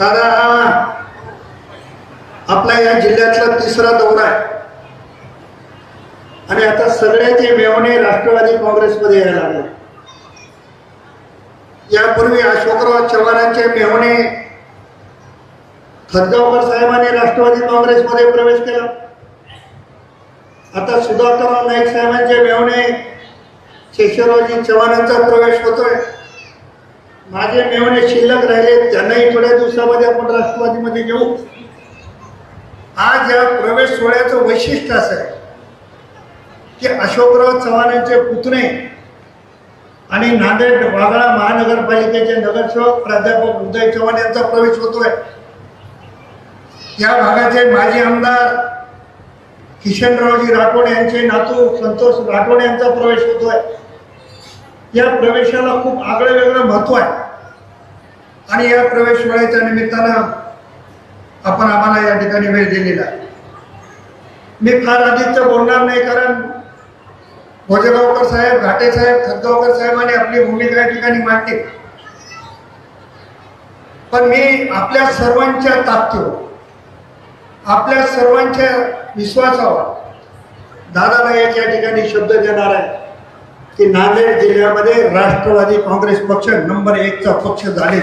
दादा हा आपला या जिल्ह्यातला तिसरा दौरा आहे. आणि आता सगळ्याचे मेवणे राष्ट्रवादी काँग्रेसमध्ये यायला लागले. यापूर्वी अशोकराव चव्हाणांचे मेवणे खतगावकर साहेबांनी राष्ट्रवादी काँग्रेसमध्ये प्रवेश केला. आता सुधाकरराव नाईक साहेबांचे मेवणे शेषरावजी चव्हाणांचा प्रवेश होतोय. माझे मेवणे शिल्लक राहिले त्यांनाही थोड्या दिवसामध्ये आपण राष्ट्रवादीमध्ये घेऊ. आज या प्रवेश सोहळ्याचं वैशिष्ट्य असं आहे की अशोकराव चव्हाणांचे पुतणे आणि नांदेड वाघाळा महानगरपालिकेचे नगरसेवक प्राध्यापक उदय चव्हाण यांचा प्रवेश होतोय. या भागाचे माजी आमदार किशनरावजी राठोड यांचे नातू संतोष राठोड यांचा प्रवेश होतोय. या प्रवेशाला खूप आगळं वेगळं महत्त्व आहे. आणि या प्रवेश वेळेच्या निमित्तानं आपण आम्हाला या ठिकाणी वेळ दिलेला आहे. मी फार आधीच बोलणार नाही कारण भोजगावकर साहेब घाटे साहेब खतगावकर साहेबांनी आपली भूमिका या ठिकाणी मांडली पण मी आपल्या सर्वांच्या ताकदीवर आपल्या सर्वांच्या विश्वासावर दादाला याच्या या ठिकाणी शब्द देणार आहे. की नांदेड जिल्ह्यामध्ये राष्ट्रवादी काँग्रेस पक्ष नंबर एकचा पक्ष झाले